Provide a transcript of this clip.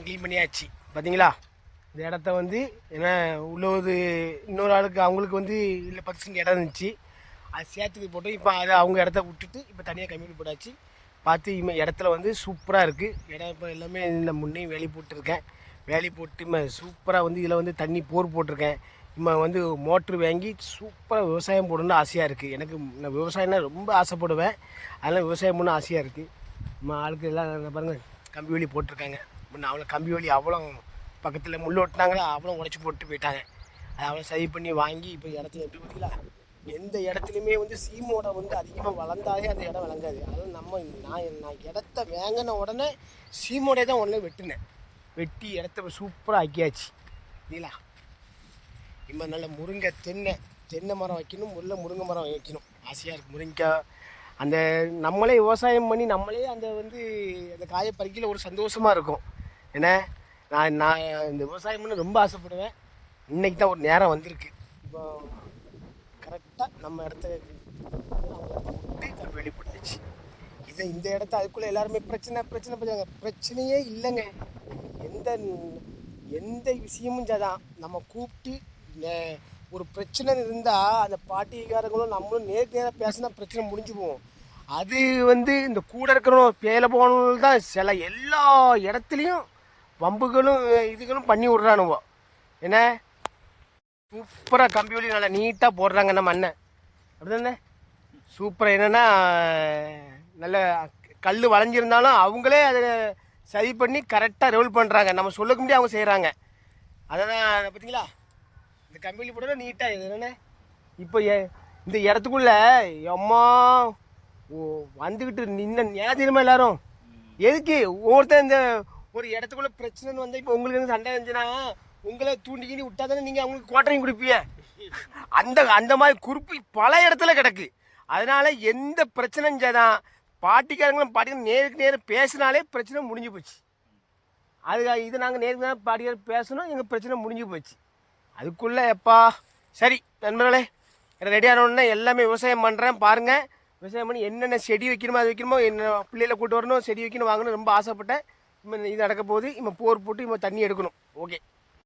Clean பண்ணியாச்சு. பார்த்தீங்களா இந்த இடத்த வந்து ஏன்னா உள்ளது இன்னொரு ஆளுக்கு அவங்களுக்கு வந்து இல்லை பத்து சென்ட் இடம் இருந்துச்சு. அது சேர்த்துக்கு போட்டு இப்போ அதை அவங்க இடத்த விட்டுட்டு இப்போ தனியாக கம்மியூட் போட்டாச்சு. பார்த்து இமே இடத்துல வந்து சூப்பராக இருக்குது இடம் இப்போ எல்லாமே இந்த முன்னே வேலி போட்டிருக்கேன். வேலி போட்டு இம்மா சூப்பராக வந்து இதில் வந்து தண்ணி போர் போட்டிருக்கேன். இம்மா வந்து மோட்ரு வாங்கி சூப்பராக விவசாயம் போடணும்னு ஆசையாக இருக்குது எனக்கு நான் விவசாயம்னா ரொம்ப ஆசைப்படுவேன். அதெல்லாம் விவசாயம் பண்ண ஆசையாக இருக்குது நம்ம ஆளுக்கு எல்லாம் பாருங்கள் கம்பி வேலி போட்டிருக்காங்க. முன்ன அவ்வளோ கம்பி வேலி அவ்வளோ பக்கத்தில் முள் ஒட்டினாங்களா அவ்வளோ உடச்சி போட்டு போயிட்டாங்க. அதை அவ்வளோ சரி பண்ணி வாங்கி இப்போ இடத்துல எப்படி பார்த்தீங்களா? எந்த இடத்துலையுமே வந்து சீமோட வந்து அதிகமாக வளர்ந்தாலே அந்த இடம் வளங்காது. அதனால் நம்ம நான் நான் இடத்த வேங்கின உடனே சீமோடைய தான் உடனே வெட்டினேன். வெட்டி இடத்த சூப்பராக ஆக்கியாச்சு. இல்லைங்களா? இப்போ நல்ல முருங்கை தென்னை தென்னை மரம் வைக்கணும் முல்லை முருங்கை மரம் வைக்கணும். ஆசையாக இருக்குது முருங்கைக்காய் அந்த நம்மளே விவசாயம் பண்ணி நம்மளே அந்த வந்து அந்த காயை பறிக்கல ஒரு சந்தோஷமாக இருக்கும். ஏன்னா நான் நான் இந்த விவசாயம் பண்ண ரொம்ப ஆசைப்படுவேன். இன்றைக்கி தான் ஒரு நேரம் வந்திருக்கு. இப்போ கரெக்டாக நம்ம இடத்துல விட்டு கம்பி வெளிப்பட்டாச்சு. இதை இந்த இடத்த அதுக்குள்ளே எல்லாருமே பிரச்சனை பிரச்சனை பண்ணாங்க பிரச்சனையே இல்லைங்க. எந்த எந்த விஷயமும் தான் நம்ம கூப்பிட்டு ஒரு பிரச்சனை இருந்தால் அந்த பாட்டிக்காரங்களும் நம்மளும் நேருக்கு நேராக பேசினா பிரச்சனை முடிஞ்சு போகும். அது வந்து இந்த கூட இருக்கிறவங்க பேல போனவங்க தான் சில எல்லா இடத்துலையும் வம்புகளும் இதுகளும் பண்ணி விட்றானுவோ. என்ன? சூப்பராக கம்பி வழி நல்லா நீட்டாக போடுறாங்க நம்ம அண்ணன். அப்படிதானே? சூப்பராக என்னென்னா நல்ல கல் வளைஞ்சிருந்தாலும் அவங்களே அதை சரி பண்ணி கரெக்டாக ரெவல் பண்ணுறாங்க நம்ம சொல்லக்க முடியாது அவங்க செய்கிறாங்க அதை தான் பார்த்தீங்களா இந்த கம்பெனி போட நீட்டாக இது என்னென்ன இப்போ இந்த இடத்துக்குள்ள எம்மா ஓ வந்துக்கிட்டு நின்ன ஞாபகமா எல்லாரும். எதுக்கு? ஒவ்வொருத்தர் இந்த ஒரு இடத்துக்குள்ள பிரச்சனைன்னு வந்தால் இப்போ உங்களுக்கு வந்து சண்டை இருந்துச்சுன்னா உங்களை தூண்டிக்கினி விட்டா தானே நீங்கள் அவங்களுக்கு கோட்டரையும் கொடுப்பீங்க. அந்த அந்த மாதிரி குறிப்பு பல இடத்துல கிடக்கு. அதனால் எந்த பிரச்சனையும் தான் பாட்டிக்காரங்களும் பாட்டிக்காரங்க நேருக்கு நேரம் பேசினாலே பிரச்சனை முடிஞ்சு போச்சு. அது இது நாங்கள் நேருக்கு நேரம் பாட்டிக்கார பேசணும் எங்கள் பிரச்சனை முடிஞ்சு போச்சு. அதுக்குள்ளே எப்பா? சரி நண்பர்களே ரெடியான உடனே எல்லாமே விவசாயம் பண்ணுறேன் பாருங்கள் விவசாயம் பண்ணி என்னென்ன செடி வைக்கணுமோ அது வைக்கணுமோ என்ன பிள்ளைகளை கூட்டு வரணும் செடி வைக்கணும் வாங்கணும் ரொம்ப ஆசைப்பட்டேன். இது நடக்க போகுது. இப்போ போர் போட்டு இப்போ தண்ணி எடுக்கணும். ஓகே.